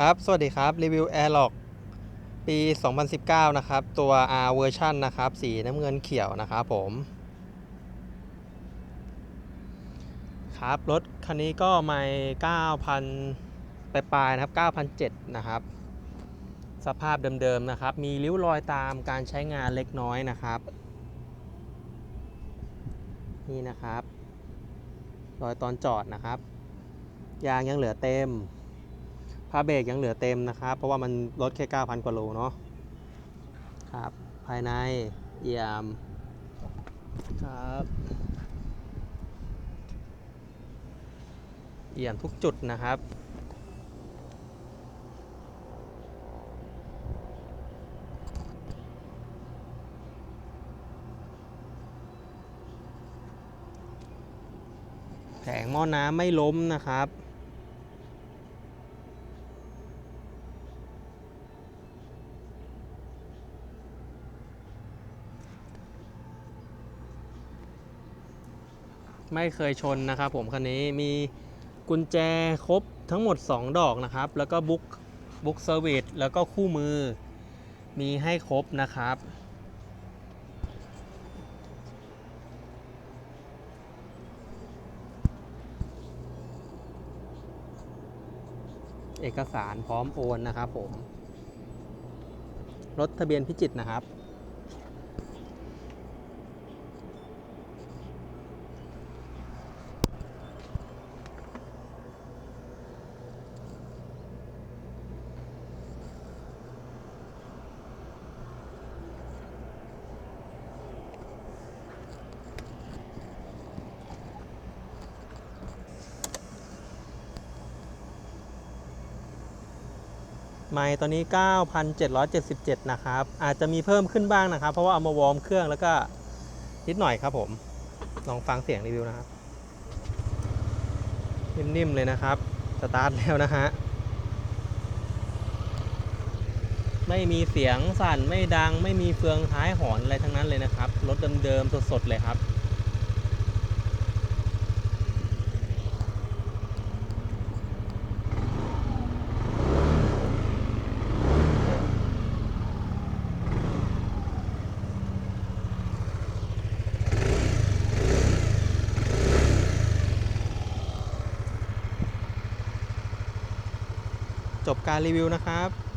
ครับ สวัสดีครับ รีวิว Airlock ปี 2019 นะครับ ตัว R เวอร์ชันนะครับ สีน้ำเงินเขียวนะครับผม ครับ รถคันนี้ก็ไม่9,000 ปลายๆนะครับ 9,007นะครับ สภาพเดิม ๆ นะครับ มีริ้วรอยตามการใช้งานเล็กน้อยนะครับ นี่นะครับ รอยตอนจอดนะครับ ยางยังเหลือเต็ม ผ้าเบรกยังเหลือเต็มนะครับ เพราะว่ามันลดแค่ 9,000 กว่าโลเนาะครับ ภายในเอี่ยมครับเอี่ยมทุกจุดนะครับแผงหม้อน้ำไม่ล้มนะครับ ไม่เคยชนนะครับผมคันนี้มีกุญแจครบทั้งหมด 2 ดอกนะครับ แล้วก็บุ๊กบุ๊กเซอร์วิสแล้วก็คู่มือ มีให้ครบนะครับ เอกสารพร้อมโอนนะครับผม รถทะเบียนพิจิตรนะครับ ไมล์ตอนนี้ 9,777 นะครับ อาจจะมีเพิ่มขึ้นบ้างนะครับ เพราะว่าเอามาวอร์มเครื่องแล้วก็นิดหน่อยครับผม ลองฟังเสียงรีวิวนะครับ นิ่มๆเลยนะครับ สตาร์ทแล้วนะฮะ ไม่มีเสียงสั่นไม่ดัง ไม่มีเฟืองท้ายหอนอะไรทั้งนั้นเลยนะครับ รถเดิมๆสดๆเลยครับ จบการรีวิวนะครับ